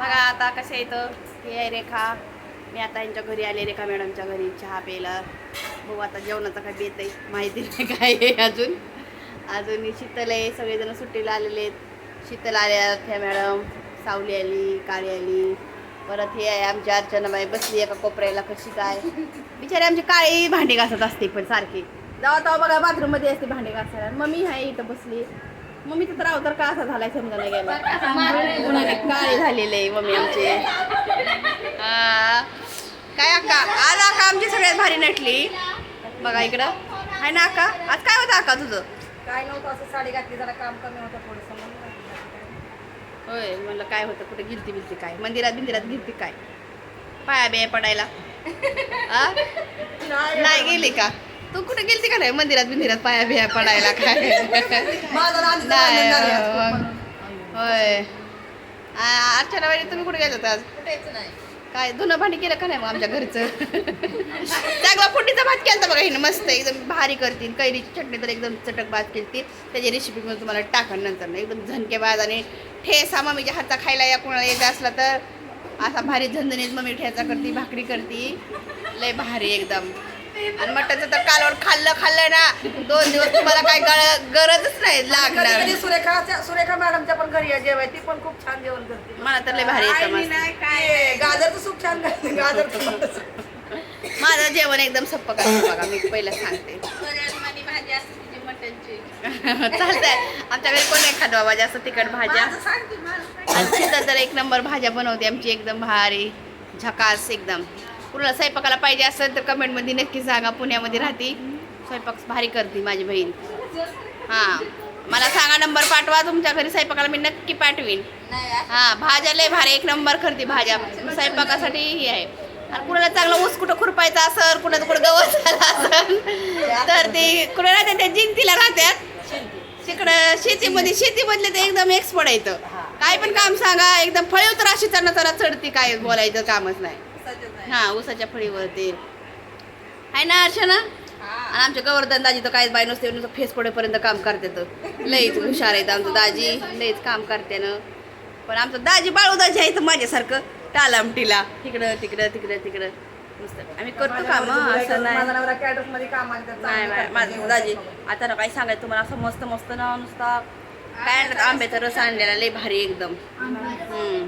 बघा आता कसं येतं हे आहे रेखा. मी आता यांच्या घरी आले रेखा मॅडमच्या घरी चहा प्यायला. भाऊ आता जेवणाचं काय बेत आहे माहिती नाही काय आहे अजून. अजून शीतल आहे सगळेजण सुट्टीला आलेले आहेत. शीतल आल्या त्या मॅडम. सावली आली काळी आली. परत हे आहे आमची अर्चनाबाई बसली एका कोपऱ्याला कशी काय? बिचारी आमची काळी भांडी घासत असते पण सारखी. जाऊ तेव्हा बघा बाथरूममध्ये असते भांडी घासायला. मम्मी आहे इथं बसली. मम्मी तर राव तर का असा झालाय समजा नाही गेला? उन्हाने काळे झालेले आहे मम्मी आमचे? हा. काय अक्का? आज अक्का आमची सगळ्यात भारी नटली. बघा इकडं. आहे ना अक्का? आज काय होतं अक्का तुझं? काय नव्हतं असं साडी घातली जरा काम कमी होतं थोडंसं. होय म्हणलं काय होतं कुठे गिलती बिलती काय? मंदिरात बिंदिरात गिलती काय? पाया बिया पडायला. आ? नाही गेली का? तू कुठे गेलती का नाही? मंदिरात बिंदिरात पाया बिया पडायला काय. होय. अर्चना वाणी तुम्ही कुठे गेला होता आज काय धुणं भांडी केलं का नाही मग आमच्या घरचं? चांगला फोडणीचा भात केला बघा हिनं मस्त एकदम भारी करतील. कैरीची चटणी तर एकदम चटक भात केली त्याची रेसिपी मी तुम्हाला टाकन नंतर ना. एकदम भात आणि ठेसा मम्मीच्या हातचा खायला या कोणाला येत असला तर. असा भारी झणझणीत मम्मी ठेचा करते भाकरी करते. लय भारी एकदम. आणि मटनचं तर कालवण खाल्लं खाल्लं ना. दोन दिवस तुम्हाला काय ग- गरजच नाही लागणार कधी सुरेखाच्या सुरेखा मॅडमच्या पण घरी आहे जेवाय. ती पण खूप छान जेवण करते. मला तर लय भारी येतं मस्त. ते गाजरचं सूप छान करते. गाजरचं सूप. माझं जेवण एकदम सप्प करते बघा मी पहिलं सांगते. चालतंय. आमच्या घरी कोण नाही खात बाबा जास्त तिखट भाज्या. माझं सांगते. आणि शीतल तर एक नंबर भाज्या बनवते आमची एकदम भारी. झकास एकदम. कुणाला स्वयंपाकाला पाहिजे असेल तर कमेंटमध्ये नक्की सांगा पुण्यामध्ये राहते. स्वयंपाक भारी करते माझी बहीण. हां मला सांगा नंबर पाठवा तुमच्या घरी स्वयंपाकाला मी नक्की पाठवीन. हां भाज्या लय भारी एक नंबर करते भाज्या. स्वयंपाकासाठी ही आहे. आणि कुणाला चांगलं ऊस कुठं खुरपायचं असेल कुणाचं कुठं गवत झालं असेल तर ते कुणाला राहते त्या जिंतीला राहत्यात तिकडं शेतीमध्ये शेतीमधले ते एकदम एक्सपर्ट येतं काय पण काम सांगा एकदम फळी तर अशी चढती काय बोलायचं कामच नाही. हा ऊसाच्या फळीवर ते आहे ना अर्चना? आणि आमच्या गवर्धन दाजी तर काहीच बाय नसते नुसतं फेस पडेपर्यंत काम करतात लईच हुशार आहेत आमचं दाजी लईच काम करते ना. पण आमचं दाजी बाळू दाजी आहे तर माझ्यासारखं टालामटीला. तिकडं तिकडं तिकडं तिकडं. नुसतं. आम्ही करतो काम असं नाही. माझा करतो दाजी. आता ना काही सांगायचं तुम्हाला असं मस्त मस्त ना नुसता काय आंब्याचा रस आणलेला लय भारी एकदम. हम्म.